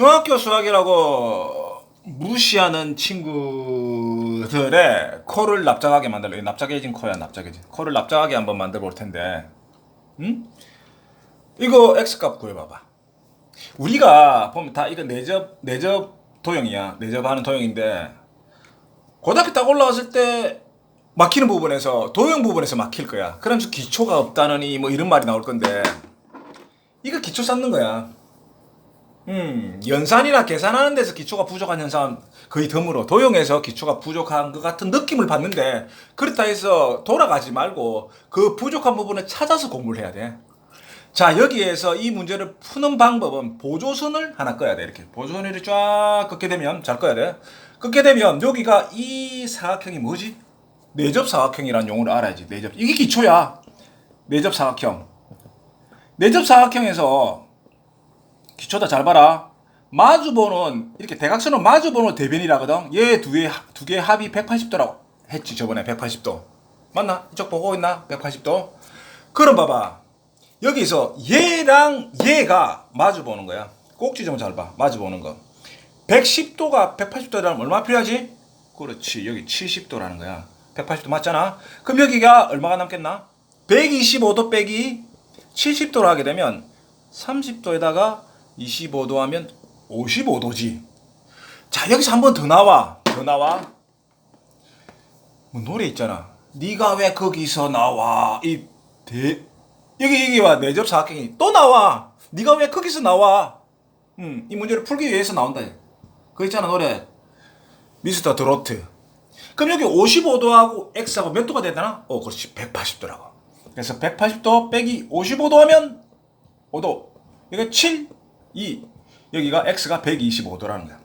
중학교 수학이라고 무시하는 친구들의 코를 납작하게. 이거 납작해진 코야, 납작해진. 코를 납작하게 한번 만들어 볼 텐데. 응? 이거 x값 구해봐봐. 우리가 보면 다 이거 내접 내접 도형이야. 내접하는 도형인데 고등학교 딱 올라왔을 때 막히는 부분에서 도형 부분에서 막힐 거야. 그러면서 기초가 없다느니 뭐 이런 말이 나올 건데 이거 기초 쌓는 거야. 음, 연산이나 계산하는 데서 기초가 부족한 현상 거의 드물어. 도형에서 기초가 부족한 것 같은 느낌을 받는데 그렇다 해서 돌아가지 말고 그 부족한 부분을 찾아서 공부를 해야 돼. 자 여기에서 이 문제를 푸는 방법은 보조선을 하나 꺼야 돼 이렇게. 보조선을 쫙 긋게 되면 잘 꺼야 돼. 긋게 되면 여기가 이 사각형이 뭐지? 내접 사각형이라는 용어를 알아야지. 내접. 이게 기초야. 내접 사각형. 내접 사각형에서 기초다 잘 봐라 마주보는 이렇게 대각선은 마주보는 대변이라거든 얘 두 개 두 개 합이 180도라고 했지 저번에 180도 맞나 이쪽 보고 있나 180도 그럼 봐봐 여기서 얘랑 얘가 마주 보는 거야. 꼭지 좀 잘 봐. 마주 보는 거. 110도가 180도라면 얼마 필요하지? 그렇지. 여기 70도라는 거야. 180도 맞잖아. 그럼 여기가 얼마가 남겠나? 125도 빼기 70도로 하게 되면 30도에다가 25도 하면 55도지. 자, 여기서 한 번 더 나와. 더 나와. 뭐 노래 있잖아. 네가 왜 거기서 나와? 이 대, 여기 여기 와 내접 사각형이 또 나와. 네가 왜 거기서 나와? 음, 이 문제를 풀기 위해서 나온다. 그 있잖아 노래. 미스터 드로트. 그럼 여기 55도하고 x하고 몇 도가 되나? 어, 그렇지. 180도라고. 그래서 180도 빼기 55도 하면 5도. 이게 7, 2. 여기가 x가 125도라는 거야.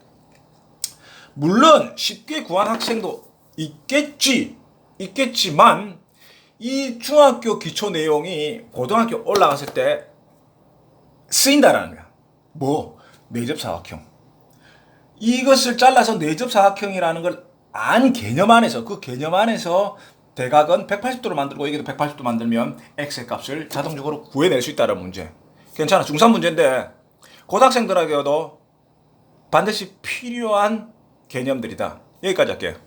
물론 쉽게 구한 학생도 있겠지. 있겠지만 이 중학교 기초 내용이 고등학교 올라갔을 때 쓰인다라는 거야. 뭐? 내접 사각형. 이것을 잘라서 내접 사각형이라는 걸 안 개념 안에서 그 개념 안에서 대각은 180도로 만들고 여기도 180도 만들면 x의 값을 자동적으로 구해낼 수 있다는 문제. 괜찮아. 중3 문제인데 고등학생들에게도 반드시 필요한 개념들이다. 여기까지 할게요.